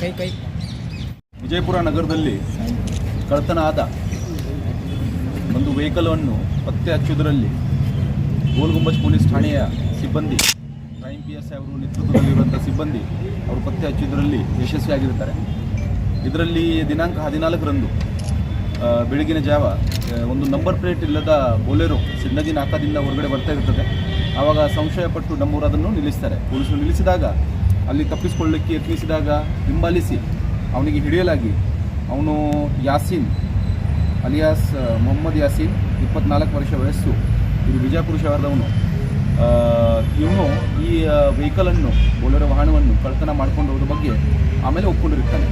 ಕೈ ಕೈ. ವಿಜಯಪುರ ನಗರದಲ್ಲಿ ಕಳ್ತನ ಆದ ಒಂದು ವೆಹಿಕಲನ್ನು ಪತ್ತೆ ಹಚ್ಚುವುದರಲ್ಲಿ ಗೋಲ್ಗುಂಬಜ್ ಪೊಲೀಸ್ ಠಾಣೆಯ ಸಿಬ್ಬಂದಿ ಕ್ರೈಮ್ ಪಿ ಎಸ್ ಅವರು ನೇತೃತ್ವದಲ್ಲಿರುವಂಥ ಸಿಬ್ಬಂದಿ, ಅವರು ಪತ್ತೆ ಹಚ್ಚುವುದರಲ್ಲಿ ಯಶಸ್ವಿಯಾಗಿರುತ್ತಾರೆ. ಇದರಲ್ಲಿ ದಿನಾಂಕ ಹದಿನಾಲ್ಕರಂದು ಬೆಳಗಿನ ಜಾವ ಒಂದು ನಂಬರ್ ಪ್ಲೇಟ್ ಇಲ್ಲದ ಬೋಲೆರು ಸಿಂದಗಿ ನಾಕಾದಿಂದ ಹೊರಗಡೆ ಬರ್ತಾ ಇರ್ತದೆ. ಆವಾಗ ಸಂಶಯಪಟ್ಟು ನಮ್ಮೂರದನ್ನು ನಿಲ್ಲಿಸ್ತಾರೆ. ಪೊಲೀಸರು ನಿಲ್ಲಿಸಿದಾಗ ಅಲ್ಲಿ ತಪ್ಪಿಸಿಕೊಳ್ಳಲಿಕ್ಕೆ ಯತ್ನಿಸಿದಾಗ ಹಿಂಬಾಲಿಸಿ, ಅವನಿಗೆ ಹಿಡಿಯಲಾಗಿ, ಅವನು ಯಾಸೀನ್, ಅಲಿಯಾಸ್ ಮೊಹಮ್ಮದ್ ಯಾಸೀನ್, ಇಪ್ಪತ್ನಾಲ್ಕು ವರ್ಷ ವಯಸ್ಸು, ಇದು ವಿಜಯಪುರ ಶಹರದವನು ಇವನು ಈ ವೆಹಿಕಲನ್ನು ಬೋಲೆರೋ ವಾಹನವನ್ನು ಕಳ್ತನ ಮಾಡಿಕೊಂಡು ಹೋದ ಬಗ್ಗೆ ಆಮೇಲೆ ಒಪ್ಪಿಕೊಂಡಿರುತ್ತಾನೆ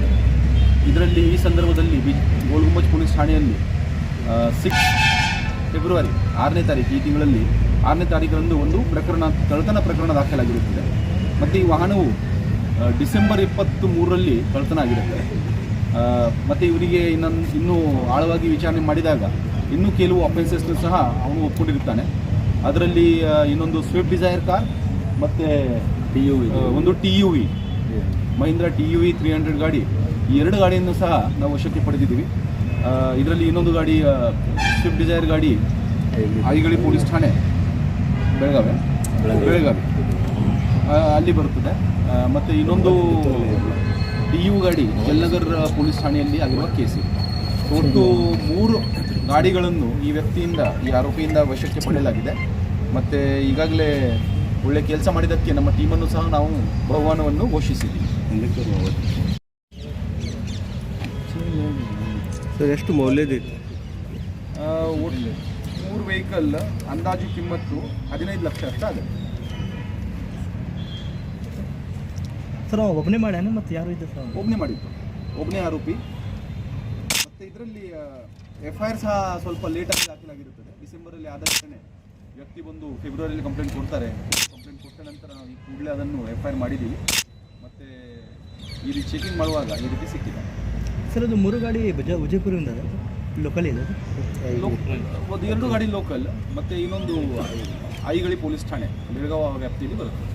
ಇದರಲ್ಲಿ ಈ ಸಂದರ್ಭದಲ್ಲಿ ಬಿ ಗೋಲ್ಗುಂಬಜ್ ಪೊಲೀಸ್ ಠಾಣೆಯಲ್ಲಿ ಸಿಕ್ಸ್ ಫೆಬ್ರವರಿ ಆರನೇ ತಾರೀಕು ಈ ತಿಂಗಳಲ್ಲಿ, ಆರನೇ ತಾರೀಕರಂದು ಒಂದು ಪ್ರಕರಣ ಕಳ್ತನ ಪ್ರಕರಣ ದಾಖಲಾಗಿರುತ್ತದೆ. ಮತ್ತು ಈ ವಾಹನವು ಡಿಸೆಂಬರ್ ಇಪ್ಪತ್ತು ಮೂರರಲ್ಲಿ ಕಳ್ಳತನ ಆಗಿರುತ್ತೆ ಮತ್ತು ಇವರಿಗೆ ಇನ್ನೊಂದು ಇನ್ನೂ ಆಳವಾಗಿ ವಿಚಾರಣೆ ಮಾಡಿದಾಗ ಇನ್ನೂ ಕೆಲವು ಅಫೆನ್ಸಸ್ನು ಸಹ ಅವನು ಒಪ್ಪಿಕೊಂಡಿರ್ತಾನೆ ಅದರಲ್ಲಿ ಇನ್ನೊಂದು ಸ್ವಿಫ್ಟ್ ಡಿಸೈರ್ ಕಾರ್ ಮತ್ತು ಟಿ ಯು ವಿ ಒಂದು T U V Mahindra T U V three hundred ಗಾಡಿ. ಈ ಎರಡು ಗಾಡಿಯನ್ನು ಸಹ ನಾವು ವಶಕ್ಕೆ ಪಡೆದಿದ್ದೀವಿ. ಇದರಲ್ಲಿ ಇನ್ನೊಂದು ಗಾಡಿ ಸ್ವಿಫ್ಟ್ ಡಿಸೈರ್ ಗಾಡಿ ಐಗಳಿ ಪೊಲೀಸ್ ಠಾಣೆ ಬೆಳಗಾವಿ. ಬೆಳಗಾವಿ. ಅಲ್ಲಿ ಬರುತ್ತದೆ. ಮತ್ತು ಇನ್ನೊಂದು ಡಿ ಯು ಗಾಡಿ ಜಲ್ನಗರ್ ಪೊಲೀಸ್ ಠಾಣೆಯಲ್ಲಿ ಆಗಿರುವ ಕೇಸ್. ಒಟ್ಟು ಮೂರು ಗಾಡಿಗಳನ್ನು ಈ ವ್ಯಕ್ತಿಯಿಂದ ಈ ಆರೋಪಿಯಿಂದ ವಶಕ್ಕೆ ಪಡೆಯಲಾಗಿದೆ. ಮತ್ತು ಈಗಾಗಲೇ ಒಳ್ಳೆ ಕೆಲಸ ಮಾಡಿದ್ದಕ್ಕೆ ನಮ್ಮ ಟೀಮನ್ನು ಸಹ ನಾವು ಬಹುಮಾನವನ್ನು ಘೋಷಿಸಿದ್ದೀವಿ. ಸರ್ ಎಷ್ಟು ಮೌಲ್ಯದಿತ್ತು ಮೂರು ವೆಹಿಕಲ್ ಅಂದಾಜು ಕಿಮ್ಮತ್ತು ಹದಿನೈದು ಲಕ್ಷ ಅಷ್ಟ ಆಗುತ್ತೆ. ಸರ್ ಒಬ್ಬನೇ ಮಾಡ್ಯಾನ ಮತ್ತು ಯಾರು ಇದ್ದ ಸರ್ ಒಬ್ಬನೇ ಮಾಡಿದ್ದು. ಒಬ್ಬನೇ ಆರೋಪಿ. ಮತ್ತು ಇದರಲ್ಲಿ ಎಫ್ ಐ ಆರ್ ಸಹ ಸ್ವಲ್ಪ ಲೇಟಾಗಿ ದಾಖಲಾಗಿರುತ್ತದೆ. ಡಿಸೆಂಬರಲ್ಲಿ ಆದ ಘಟನೆ ವ್ಯಕ್ತಿ ಬಂದು ಫೆಬ್ರವರಿಯಲ್ಲಿ ಕಂಪ್ಲೇಂಟ್ ಕೊಡ್ತಾರೆ. ಕಂಪ್ಲೇಂಟ್ ಕೊಟ್ಟ ನಂತರ ನಾವು ಈ ಕೂಡಲೇ ಅದನ್ನು ಎಫ್ ಐ ಆರ್ ಮಾಡಿದ್ದೀವಿ. ಮತ್ತು ಈ ರೀತಿ ಚೆಕಿಂಗ್ ಮಾಡುವಾಗ ಈ ರೀತಿ ಸಿಕ್ಕಿದೆ. ಸರ್ ಅದು ಮೂರು ಗಾಡಿ ಬಜ ವಿಜಯಪುರದಿಂದ ಲೋಕಲ್ ಇದೆ? ಒಂದು ಎರಡು ಗಾಡಿ ಲೋಕಲ್ ಮತ್ತು ಇನ್ನೊಂದು ಐಗಳಿ ಪೊಲೀಸ್ ಠಾಣೆ ಬೆಳಗಾವ ವ್ಯಾಪ್ತಿಯಲ್ಲಿ ಬರುತ್ತೆ.